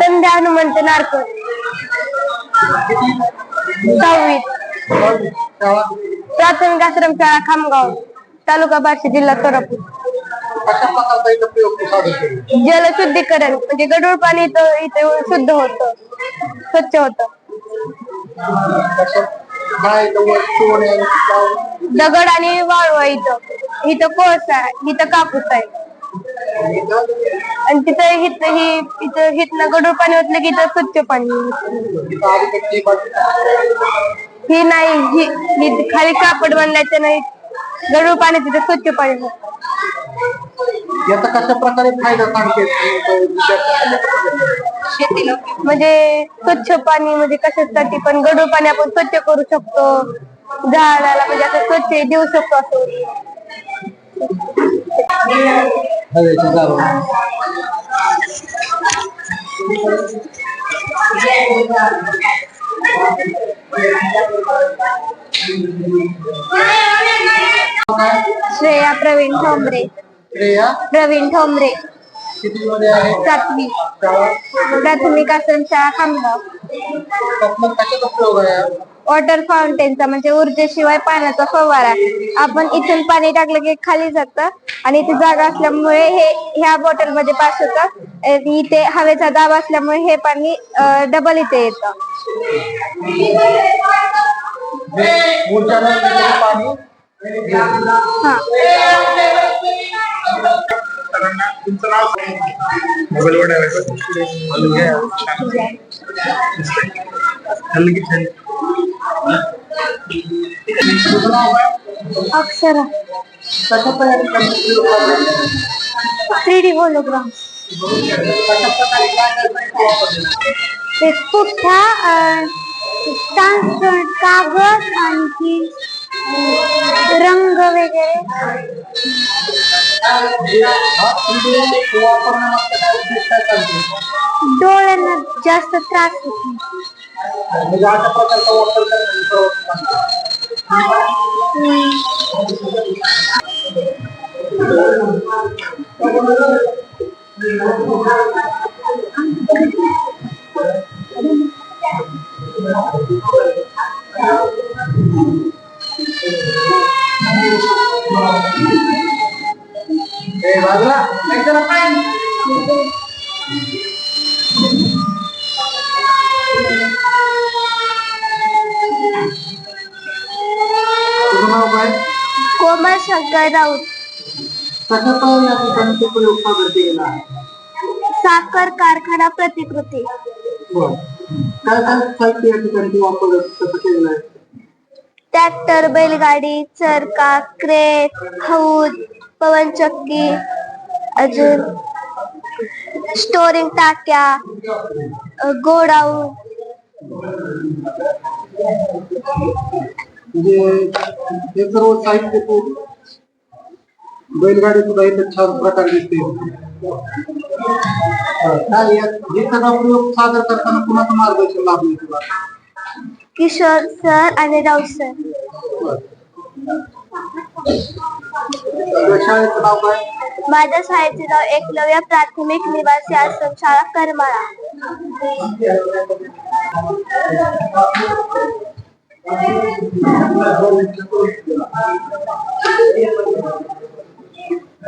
संध्या हनुमंत नारकर. सहावीत. प्राथमिक आश्रम शाळा खामगाव तालुका बार्शी जिल्हा सोलापूर. जलशुद्धीकरण म्हणजे गडूळ पाणी इथं इथे शुद्ध होत स्वच्छ होत. दगड आणि वाळवा इथं. इथं कोळसा आहे इथं कापूस आहे. आणि तिथं हिथं ही इथं हिथनं गढूळ पाणी ओतलं की इथं स्वच्छ पाणी ही नाही ही ही खाली कापड बांधल्याचं नाही. गढूळ पाणी तिथं स्वच्छ पाणी होतं. याचा कशा प्रकारे फायदा सांगते? शेतीला. म्हणजे स्वच्छ पाणी म्हणजे कशासाठी पण गढूळ पाणी आपण स्वच्छ करू शकतो. झाडाला म्हणजे असं स्वच्छ देऊ शकतो असं. हवेची श्रेया प्रवीण ठोंबरे. श्रेया? प्रवीण ठोंबरे. किती मध्ये आहे? सातवी. शाळा प्राथमिक आश्रम शाळा खामगाव. कशाचा उपयोग आहे? वॉटर फाउंटेनचा म्हणजे ऊर्जेशिवाय पाण्याचा फवारा. आपण इथून पाणी टाकलं की खाली जातं आणि इथे जागा असल्यामुळे हे ह्या बॉटलमध्ये पास होतं. इथे हवेचा दाब असल्यामुळे हे पाणी डबल इथे येतं. हा. मोबाईल काय अक्षरा कशा तयारी करण्याची थ्री डी होलोग्राम कशा प्रकारे काय काय वापरलेलं ते पुठ्ठा ट्रान्सपरंट कागद आणखी रंग वगैरे हा तुम्ही वापरण्यामागचा काय उद्देश काय सांगतो डोळ्यांना जास्त त्रास होत नाही। म्हणजे अशा प्रकारचा वापर करण्याची प्रवृत्ती शंकर राऊत कशाचा या ठिकाणी ते प्रयोग सादर केलेला आहे. साखर कारखाना प्रतिकृती. बरं. काय काय साहित्य या ठिकाणी ते वापर कसं केलेलं आहे? ट्रॅक्टर बैलगाडी चरका क्रेट हौद पवनचक्की अजून स्टोरिंग टाक्या गोडाऊन म्हणजे हे सर्व साहित्य तू बैलगाडी सुद्धा इथं छान प्रकारे दिसते. हे सगळा प्रयोग सादर करताना कुणाचं मार्गदर्शन लाभलं तुला? किशोर सर आणि राऊत सर. बरं. तुझ्या शाळेचं नाव काय? माझ्या शाळेचे नाव एकलव्य प्राथमिक निवासी आश्रम शाळा करमाळा.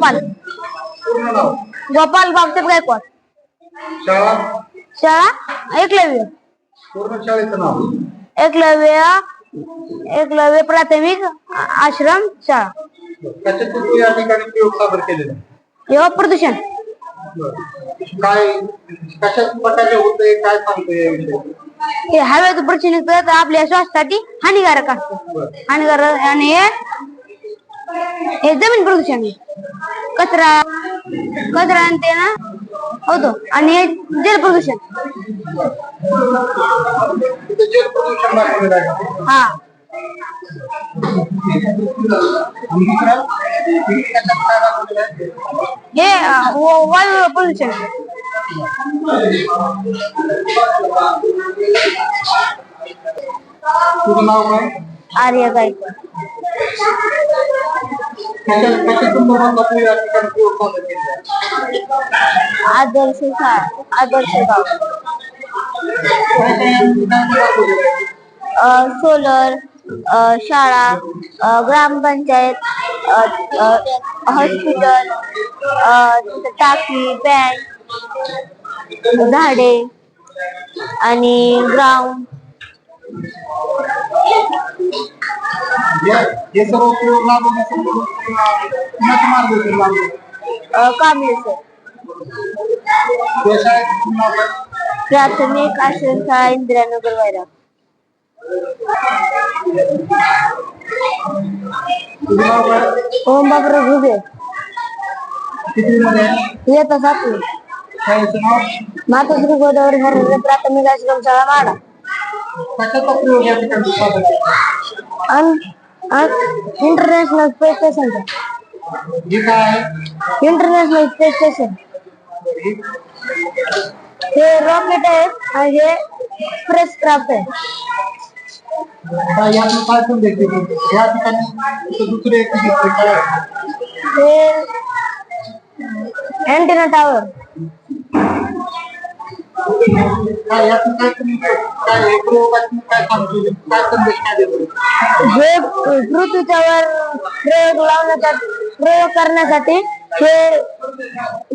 गोपाल गोपाल बाबतीत गायकवाड शाळा? शाळा? एकलव्य। पूर्ण शाळेचं नाव? एकलव्य एकलव्य प्राथमिक आश्रम शाळा। कशाचे तू या ठिकाणी प्रयोग सादर केलेला प्रदूषण. काय कशा प्रकारे होतंय काय सांगतोय याविषयी हे हवेचं प्रदूषण तर आपल्या स्वास्थ्यासाठी हानिकारक असतं. हानिकारक आणि हे हे जमीन प्रदूषण आहे. कचरा कचरा आणि ते ना होतो आणि हे जल प्रदूषण जल प्रदूषण दाखवलेलं आहे हा आणि दुसरं काय दाखवलेलं आहे हे व- वायू प्रदूषण तुझं नाव काय आर्य गायकवाड आदर्श शाळा आदर्श गाव. सोलर शाळा ग्रामपंचायत हॉस्पिटल टाकी बँक झाडे आणि ग्राउंड हे सर्व कांबळे सर? प्राथमिक आश्रमशाळा इंदिरानगर वैरा ओम बाबरा घुगे? येत सातवी. मातोश्री गोदावरी हरणे प्राथमिक आश्रमशाळा Mada international space station international space station हे रॉकेट आहे आणि हे स्पेस क्राफ्ट आहे. यातून काय संदेश या ठिकाणी दुसरे हे अँटेना टावर काय यातनं काय तुम्ही काय हे प्रयोगातून काय सांगतो काय संदेश काय देतो हे पृथ्वीच्या वर प्रयोग लावण्याचा प्रयोग करण्यासाठी हे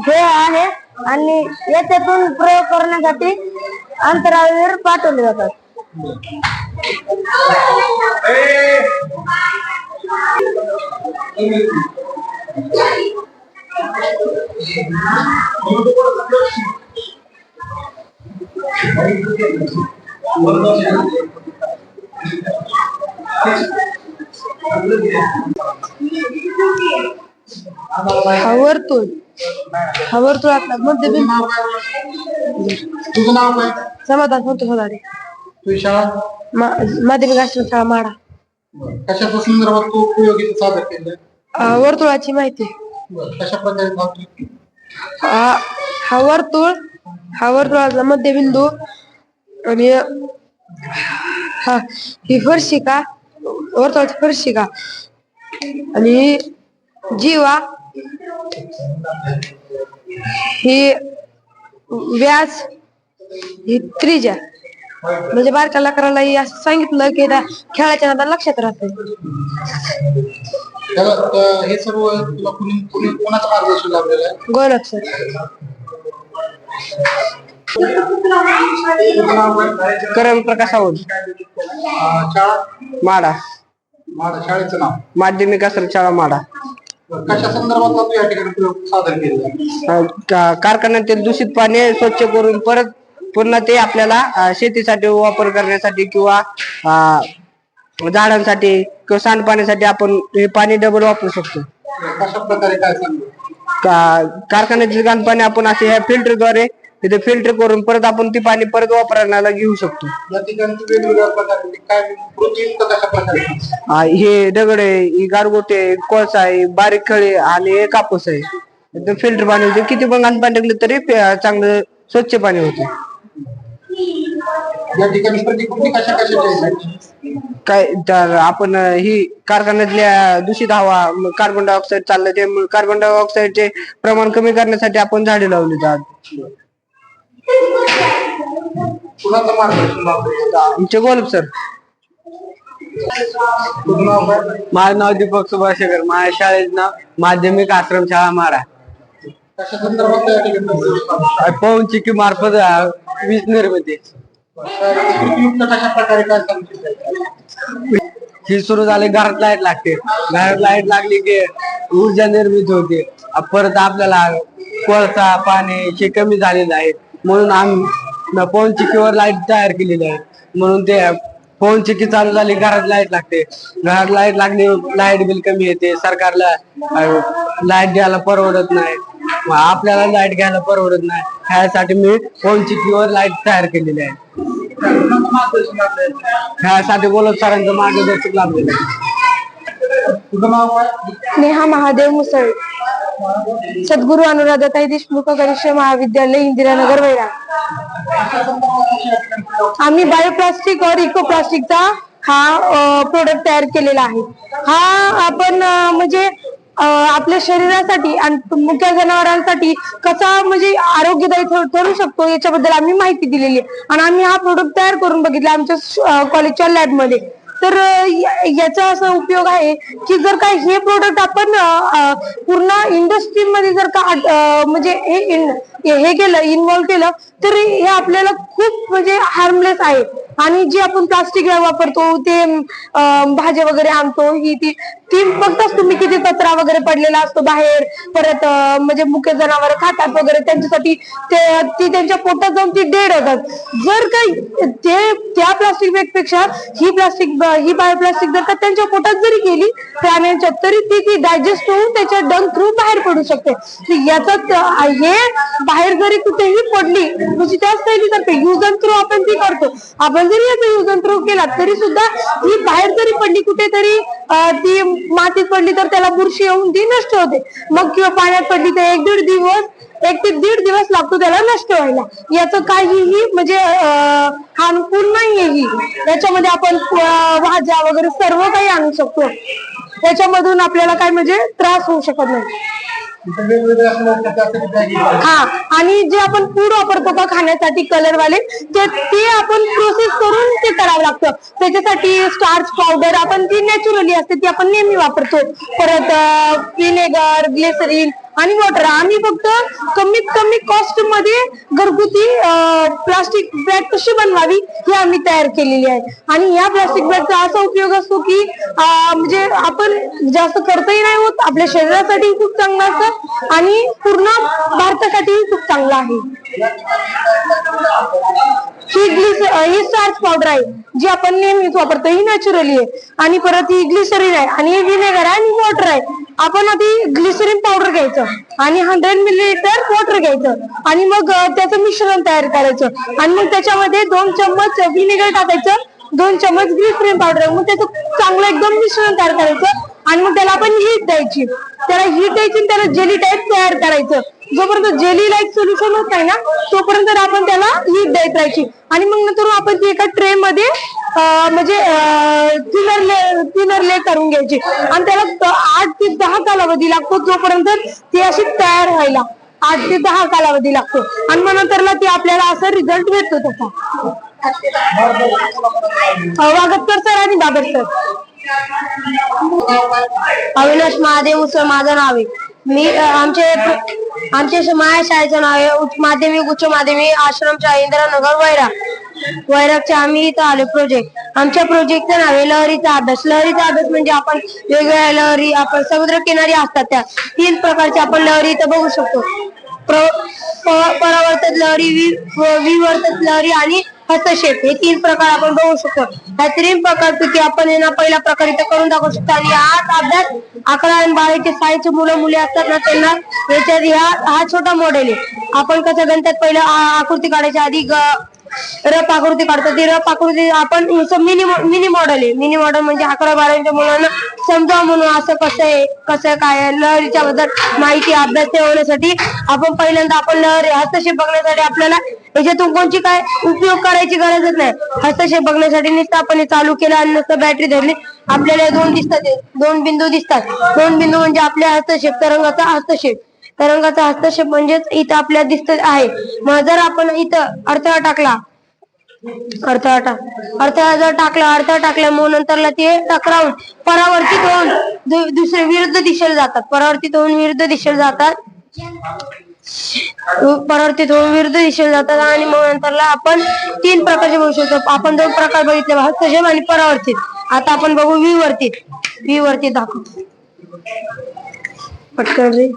हे आहे आणि याच्यातून प्रयोग करण्यासाठी अंतराळवीर पाठवले जातात. वर्तुळातला मध्यबिंदू नाव काय तुझं नाव काय? समाधान होतो होणारे तुझी शाळा? माध्यमिक आश्रम शाळा माडा. कशाच्या संदर्भात तू सादर केले अं, वर्तुळाची माहिती. कशा प्रकारे हा हा वर्तुळ हा वर्तुळातला मध्यबिंदू आणि हा ही फरशिका वर्तुळाची फरशिका आणि जीवा ही व्यास ही त्रिज्या म्हणजे बारक्या लेकराला असं सांगितलं की त्या खेळाच्या नादात लक्षात राहते हे सर्व तुला कुणी कोणाचं मार्गदर्शन लाभलेलं आहे? सर. काय करम प्रकाश शाळा माडा माझ्या शाळेचं नाव. माध्यमिक आश्रम शाळा माडा. कशा संदर्भात या ठिकाणी सादर केलेला कारखान्यातील दूषित पाणी स्वच्छ करून परत पुन्हा ते आपल्याला शेतीसाठी वापर करण्यासाठी किंवा झाडांसाठी किंवा सांडपाण्यासाठी आपण हे पाणी डबल वापरू शकतो. कशा प्रकारे काय सांगतो का- कारखान्यातील घाण पाणी आपण असे ह्या फिल्टरद्वारे तिथे फिल्टर करून परत आपण ती पाणी परत वापरायला घेऊ शकतो. या ठिकाणी तू वेगवेगळ्या प्रकारे काय कृत्रिम तर कशा प्रकारे अं, हे दगड आहे ही गारगोटे आहे, कोळसा आहे बारीक खळे आणि हे कापूस आहे. एकदम फिल्टर पाणी होते. किती पण घाण पाणी टाकलं तरी पे- चांगलं स्वच्छ पाणी होते. या ठिकाणी प्रतिकृती कशा काय तर आपण ही कारखान्यातल्या दूषित हवा कार्बन डायऑक्साईड चाललं ते कार्बन डायऑक्साईडचे प्रमाण कमी करण्यासाठी आपण झाडे लावली जात? आमचे गोलब सर. माझं नाव दीपक सुभाष शेखर माझ्या शाळेत नाव माध्यमिक आश्रम शाळा मारा पवन चिकी मार्फत वीज निर्मिती. कशा प्रकारे काय ही सुरू झाली घरात लाइट लागते. घरात लाइट लागली की ऊर्जा निर्मित होते. परत आपल्याला कोळसा पाणी हे कमी झालेलं आहे. म्हणून आम्ही पवन चिकीवर लाइट तयार केलेली आहे. म्हणून ते पवन चिकी चालू झाली घरात लाइट लागते. घरात लाइट लागली लाइट बिल कमी येते. सरकारला लाइट द्यायला परवडत नाही. आपल्याला लाइट घ्यायला परवडत नाही. ह्यासाठी मी फोनची चिकीवर लाइट तयार केलेली आहे? ह्यासाठी बोलत सरांचं मार्गदर्शक लाभलेलं आहे. तुझं नाव काय? नेहा महादेव मुसळ. सद्गुरू अनुराधाताई देशमुख कनिष्ठ महाविद्यालय इंदिरानगर वैरा आम्ही बायोप्लास्टिक और इको प्लास्टिकचा हा प्रोडक्ट तयार केलेला आहे. हा आपण म्हणजे आपल्या शरीरासाठी आणि मुख्या जनावरांसाठी कसा म्हणजे आरोग्यदायी ठरू शकतो याच्याबद्दल आम्ही माहिती दिलेली आहे. आणि आम्ही हा प्रोडक्ट तयार करून बघितला आमच्या कॉलेजच्या लॅबमध्ये तर याचा असा उपयोग आहे की जर का हे प्रोडक्ट आपण पूर्ण इंडस्ट्रीमध्ये जर का म्हणजे हे केलं इन्व्हॉल्व केलं तर हे आपल्याला खूप म्हणजे हार्मलेस आहे आणि जे आपण प्लास्टिक वापरतो ते भाज्या वगैरे आणतो ही ती ती बघताच तुम्ही किती कचरा वगैरे पडलेला असतो बाहेर. परत म्हणजे मुख्य जनावर खातात वगैरे त्यांच्यासाठी ते ती त्यांच्या पोटात जाऊन ती डेड होतात. जर काही ते त्या प्लास्टिक बॅगपेक्षा ही प्लास्टिक ही बायोप्लास्टिक जर का त्यांच्या पोटात जरी गेली प्राण्यांच्या तरी ती ती डायजेस्ट होऊन त्याच्या डंक थ्रू बाहेर पडू शकते. याचा हे बाहेर जरी कुठेही पडली म्हणजे त्याच शैली युज अँड थ्रू आपण ती करतो. आपण जरी याचा युज अँड थ्रू केला तरी सुद्धा ही बाहेर जरी पडली कुठेतरी ती मातीत पडली तर त्याला बुरशी येऊन ती नष्ट होते. मग किंवा पाण्यात पडली तर एक दीड दिवस एक ते दीड दिवस लागतो त्याला नष्ट व्हायला. याचं काहीही म्हणजे हार्मफुल नाहीये ही. याच्यामध्ये आपण भाज्या वगैरे सर्व काही आणू शकतो. त्याच्यामधून आपल्याला काय म्हणजे त्रास होऊ शकत नाही. हा आणि जे आपण फूड वापरतो का खाण्यासाठी कलर वाले ते ते आपण प्रोसेस करून ते करावं लागतं. त्याच्यासाठी स्टार्च पावडर आपण ती नॅचरली असते ती आपण नेहमी वापरतो. परत विनेगर ग्लिसरीन आणि वॉटर आम्ही फक्त कमीत कमी कॉस्टमध्ये घरगुती प्लास्टिक बॅग कशी बनवावी ही आम्ही तयार केलेली आहे. आणि या प्लास्टिक बॅगचा असा उपयोग असतो की म्हणजे आपण जास्त खर्चही नाही होत आपल्या शरीरासाठी खूप चांगलं असतं आणि पूर्ण भारतासाठीही खूप चांगलं आहे. ही ग्लिस ही स्टार्च पावडर आहे जी आपण नेहमीच वापरतो ही नॅचरली आहे. आणि परत ही ग्लिसरीन आहे आणि हे विनेगर आहे आणि वॉटर आहे. आपण आधी ग्लिसरीन पावडर घ्यायचं आणि हंड्रेड मिलीलिटर वॉटर घ्यायचं. आणि मग त्याचं मिश्रण तयार करायचं. आणि मग त्याच्यामध्ये दोन चम्मच व्हिनेगर टाकायचं. दोन चम्मच ग्लिसरीन पावडर मग त्याचं चांगलं एकदम मिश्रण तयार करायचं. आणि मग त्याला आपण हीट द्यायची. त्याला हीट द्यायची आणि त्याला जेली टाईप तयार करायचं. जोपर्यंत जेली लाईक सोल्युशन होत नाही ना तोपर्यंत आपण त्याला हीट द्यायची. राहायची आणि मग नंतर आपण ती एका ट्रे मध्ये म्हणजे थिनर ले थिनर ले करून घ्यायची. आणि त्याला आठ ते दहा कालावधी लागतो जोपर्यंत ती अशी तयार व्हायला. आठ ते दहा कालावधी लागतो. आणि मग नंतरला ती आपल्याला असा रिझल्ट भेटतो त्याचा. वागतकर सर आणि बाबर सर अविनाश महादेव सर माझं नाव आहे. मी आमचे आमचे आमच्या माझ्या शाळेचं नाव आहे. उच्च माध्यमिक उच्च माध्यमिक आश्रमच्या इंद्रानगर इंदिरानगर वैरा वैरागच्या आम्ही इथं आलो प्रोजेक्ट आमच्या प्रोजेक्टचं नाव आहे लहरीचा अभ्यास. लहरीचा अभ्यास म्हणजे आपण वेगवेगळ्या लहरी आपण समुद्र किनारी असतात त्या. तीन प्रकारच्या आपण लहरी इथं बघू शकतो. प्र- परावर्तित लहरी वि- विवर्तित लहरी आणि हस्तक्षेप हे तीन प्रकार आपण बघू शकतो. ह्या तीन प्रकारपैकी आपण यांना पहिल्या पहिला प्रकार इथं करून दाखवू शकतो. आणि आज अभ्यास अकरा आणि बारावीचे साईचे मुलं मुली असतात ना त्यांना याच्यात ह्या हा छोटा मॉडेल आहे. आपण कसं गणतात पहिलं आकृती काढायच्या आधी ग- रफ आकृती काढतो. ती रफ आकृती आपण मिनी मिनी मॉडेल आहे. मिनी मॉडेल म्हणजे अकरा बारावीच्या मुलांना समजा म्हणून असं कसं आहे कसं काय आहे, लहरीच्या बद्दल माहिती अभ्यास ठेवण्यासाठी आपण पहिल्यांदा आपण लहरी हस्तक्षेप बघण्यासाठी आपल्याला याच्यातून कोणची काय उपयोग करायची गरजच नाही. हस्तक्षेप बघण्यासाठी नुसतं आपण चालू केलं आणि नुसतं बॅटरी धरली आपल्याला दोन दिसतात दोन बिंदू दिसतात. दोन बिंदू म्हणजे आपल्या हस्तक्षेप तरंगाचा हस्तक्षेप. तरंगाचा हस्तक्षेप म्हणजेच इथं आपल्याला दिसत आहे. मग जर आपण इथं अडथळा टाकला अडथळा टाक अडथळा जर टाकला अडथळा टाकल्यामुळे नंतरला ते टकरावून परावर्तित होऊन दुसरे विरुद्ध दिशेला जातात. परावर्तित होऊन विरुद्ध दिशेला जातात. परावर्तित होऊन विरुद्ध दिशेला जातात आणि मग नंतरला आपण तीन प्रकारचे बघू शकतो. आपण दोन प्रकार बघितले हस्तक्षेप आणि परावर्तित. आता आपण बघू विवर्तित. विवर्तित दाखव. पटकन रे.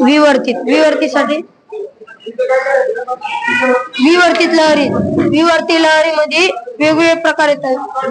विवर्तित. विवर्तित साठी विवर्तित लहरी विवर्ती लहरीमध्ये वेगवेगळे प्रकार येतात.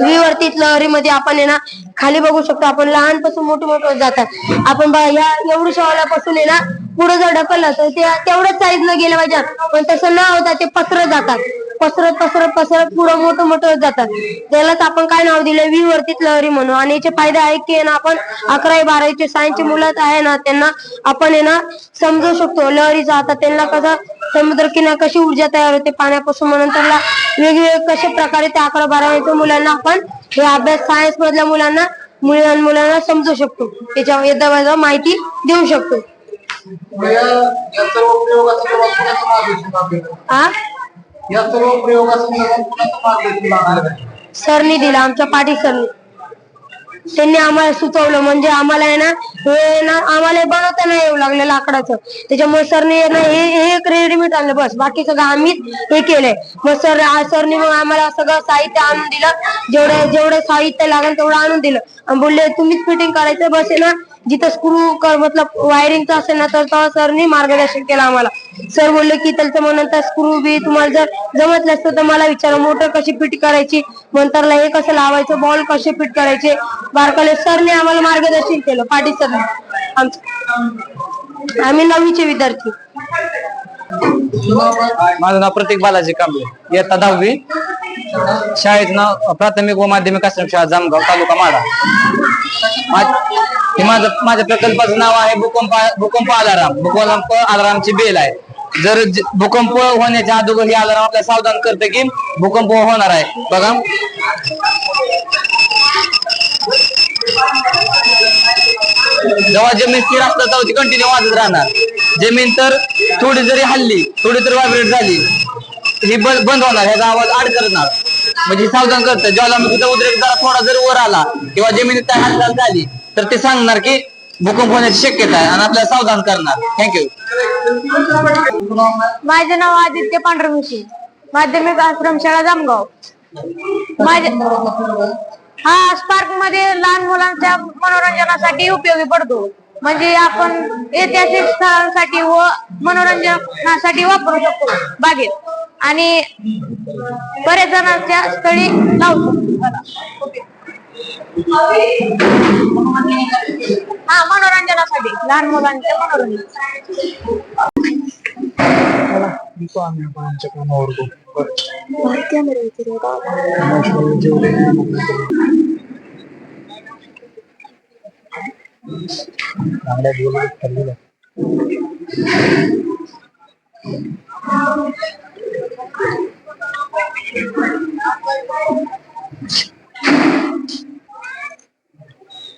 विवर्तित लहरीमध्ये आपण आहे ना खाली बघू शकतो आपण लहानपासून मोठे मोठे होत जातात. आपण बघा या एवढ्या शवालापासून आहे ना पुढे जर ढकललं तर ते तेवढ्याच साईज न गेलं पाहिजे. पण तसं न होता ते पसरत जातात. पसरत पसरत पसरत पुढं मोठं मोठं होत जातात. त्यालाच आपण काय नाव दिलं? विवर्तित लहरी म्हणून. आणि याचे फायदे आहे की ना आपण अकरावी बारावीचे सायन्सचे मुलं आहे ना त्यांना आपण आहे ना समजू शकतो. लहरीचा आता त्यांना कसं समुद्र किनार कशी ऊर्जा तयार होते पाण्यापासून म्हणून त्यांना वेगवेगळे कशा प्रकारे त्या अकरा बारावीच्या मुलांना आपण हे अभ्यास सायन्स मधल्या मुलांना मुलां मुलांना समजू शकतो. त्याच्या माहिती देऊ शकतो. या सर्व या सर्व सरनी दिला आमच्या पाटील सरनी. त्यांनी आम्हाला सुचवलं म्हणजे आम्हाला आहे ना हे ना आम्हाला बनवता नाही येऊ लागलं लाकडाचं. त्याच्यामुळे सरने आहे ना हे हे एक रेडीमेड आणलं. बस बाकी सगळं आम्हीच हे केलंय. मग सर सरनी मग आम्हाला सगळं साहित्य आणून दिलं. जेवढं जेवढं साहित्य लागेल तेवढं आणून दिलं. आणि बोलले तुम्हीच फिटिंग करायचं बस आहे ना जिथं स्क्रू कर मतलब वायरिंगचं असेल ना तर तेव्हा सरनी मार्गदर्शन केलं आम्हाला. सर बोलले की त्याचं म्हणता स्क्रू बी तुम्हाला जर जमत नसतं तर मला विचारा मोटर कशी फिट करायची? नंतरला हे कसं लावायचं? बॉल कसे फिट करायचे? बारकाले सरने आम्हाला मार्गदर्शन केलं पाटील सरने आमचं. आम्ही नववीचे विद्यार्थी. माझं नाव प्रतीक बालाजी कांबळे. इयत्ता दहावी. शाळेचं नाव प्राथमिक व माध्यमिक आश्रम शाळा जामगाव तालुका माडा हे माझं माझ्या प्रकल्पाचं नाव आहे भूकंप भूकंप अलाराम भूकंप अलारामची बेल आहे. जर भूकंप होण्याच्या अगोदर हे अलाराम आपल्याला सावधान करते की भूकंप होणार आहे. बघा. जेव्हा जमीन स्थिर असतात तेव्हा ती कंटिन्यू वाजत राहणार. जमीन तर थोडी जरी हल्ली थोडी तर व्हायब्रेट झाली ही बंद बंद होणार ह्याचा आवाज आड करणार. म्हणजे सावधान करतं. ज्वालामुखीचा उद्रेक जरा थोडा जर वर आला किंवा जमिनीत काय हालचाल झाली तर ते सांगणार की भूकंप होण्याची शक्यता आहे आणि आपल्याला सावधान करणार. थँक्यू माझे नाव आदित्य पांढरमुशी माध्यमिक आश्रमशाळा जामगाव. माझे हा स्पार्कमध्ये लहान मुलांच्या मनोरंजनासाठी उपयोगी पडतो. म्हणजे आपण ऐतिहासिक स्थळांसाठी व मनोरंजनासाठी वापरू शकतो बागेत. आणि पर्यटनाच्या जणांच्या स्थळी लावतो. हा मनोरंजनासाठी. लहान मुलांच्या मनोरंजन